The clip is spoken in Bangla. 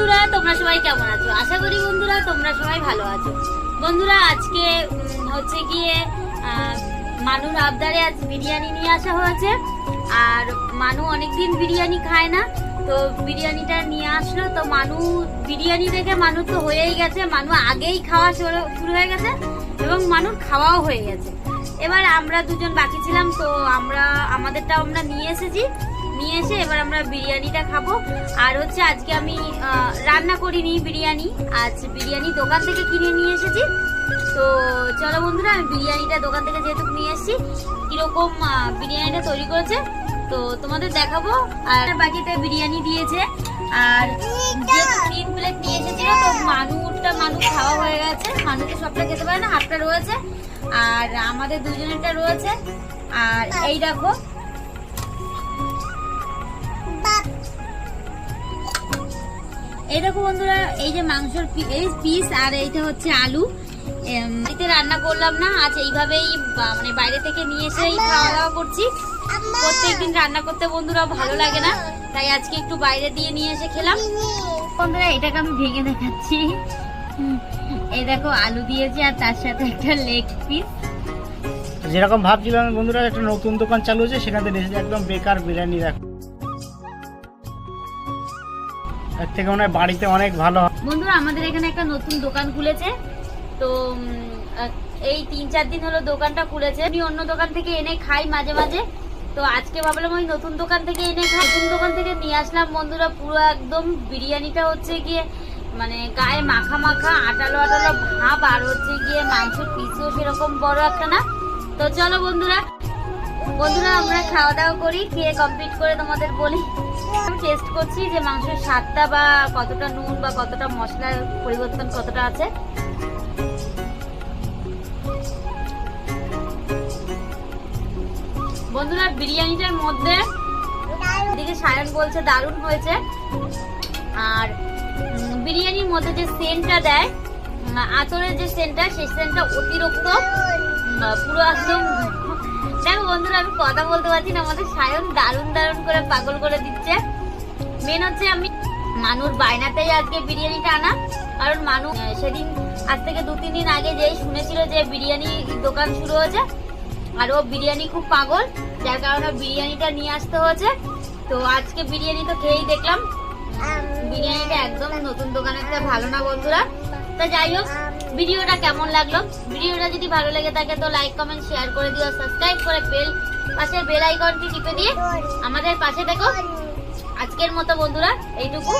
বন্ধুরা, তোমরা সবাই কেমন আছো? আশা করি বন্ধুরা তোমরা সবাই ভালো আছো। বন্ধুরা, আজকে হচ্ছে গিয়ে মানুর আবদারে আজ বিরিয়ানি নিয়ে আসা হয়েছে। আর মানু অনেকদিন বিরিয়ানি খায় না, তো বিরিয়ানিটা নিয়ে আসলো। তো মানু, বিরিয়ানি দেখে মানু তো হয়েই গেছে। মানু আগেই খাওয়া শুরু শুরু হয়ে গেছে এবং মানুর খাওয়াও হয়ে গেছে। এবার আমরা দুজন বাকি ছিলাম, তো আমরা আমাদেরটা আমরা নিয়ে এসেছি। নিয়ে এসে এবার আমরা বিরিয়ানিটা খাব। আর হচ্ছে আজকে আমি রান্না করিনি বিরিয়ানি। আজ বিরিয়ানি দোকান থেকে কিনে নিয়ে এসেছি। তো চলো বন্ধুরা, আমি বিরিয়ানিটা দোকান থেকে যেহেতু নিয়ে এসেছি, কীরকম বিরিয়ানিটা তৈরি করেছে, তো তোমাদের দেখাবো। আর বাকিতে বিরিয়ানি দিয়েছে। আর তিন প্লেট নিয়ে এসেছিল, তো মানুষটা মানুষ খাওয়া হয়ে গেছে। মানুষ তো সবটা খেতে পারে না হাফটা রয়েছে। আর আমাদের দুজনেরটা রয়েছে। আর এই দেখো এই দেখো বন্ধুরা, এই যে মাংসর পিস আর এইটা হচ্ছে আলু। বাড়িতে রান্না করলাম না, আজ এইভাবেই মানে বাইরে থেকে নিয়ে এসেই খাওয়া দাওয়া করছি। প্রত্যেকদিন রান্না করতে বন্ধুরা ভালো লাগে না, তাই আজকে একটু বাইরে দিয়ে নিয়ে এসে খেলাম। বন্ধুরা, এটাকে আমি ভেঙে দেখাচ্ছি। এই দেখো, আলু দিয়েছি আর তার সাথে একটা লেগ পিস। যেরকম ভাবছিলাম বন্ধুরা, একটা নতুন দোকান চালু হয়েছে, সেখানে একদম বেকার বিরিয়ানি, দেখো। এর থেকে মনে বাড়িতে অনেক ভালো বন্ধুরা, আমাদের এখানে একটা নতুন দোকান খুলেছে। তো এই তিন চার দিন হলো দোকানটা খুলেছে। আমি অন্য দোকান থেকে এনে খাই মাঝে মাঝে। তো, আজকে ভাবলাম ওই নতুন দোকান থেকে এনে খাই। নতুন দোকান থেকে নিয়ে আসলাম। বন্ধুরা, পুরো একদম বিরিয়ানিটা হচ্ছে গিয়ে মানে গায়ে মাখা মাখা, আটালো আটালো ভাব, আর হচ্ছে গিয়ে মাংসের পিসও সেরকম বড় একটা না। তো, চলো বন্ধুরা। বন্ধুরা, আমরা খাওয়া দাওয়া করি, খেয়ে কমপ্লিট করে তোমাদের বলি। আমি টেস্ট করছি যে মাংসের স্বাদটা বা কতটা নুন বা কতটা মশলার পরিবর্তন কতটা আছে। বন্ধুরা, বিরিয়ানিটার মধ্যে এদিকে সায়ন বলছে দারুণ হয়েছে। আর বিরিয়ানির মধ্যে যে সেন্টটা দেয় আতরের যে সেন্টটা সেই সেন্টটা অতিরিক্ত পুরো একদম দেখো বন্ধুরা আমি কথা বলতে পারছি না আমাদের সায়ন দারুণ দারুণ করে পাগল করে দিচ্ছে। মেন হচ্ছে আমি মানুর বায়নাতেই আজকে বিরিয়ানিটা আনা। কারণ মানু সেদিন আজ থেকে দু তিন দিন আগে যেই শুনেছিল যে বিরিয়ানি দোকান শুরু হয়েছে আর ও বিরিয়ানি খুব পাগল যার কারণে বিরিয়ানিটা নিয়ে আসতে হয়েছে। তো আজকে বিরিয়ানি তো খেয়েই দেখলাম। বিরিয়ানিটা একদম নতুন দোকানের থেকে ভালো না বন্ধুরা। তো যাই হোক, ভিডিওটা কেমন লাগল? ভিডিওটা যদি ভালো লেগে থাকে তো লাইক কমেন্ট শেয়ার করে দিও সাবস্ক্রাইব করে বেল পাশের বেল আইকনটি টিপে দিয়ে আমাদের পাশে দেখো আজকের মতো বন্ধুরা, এইটুকু।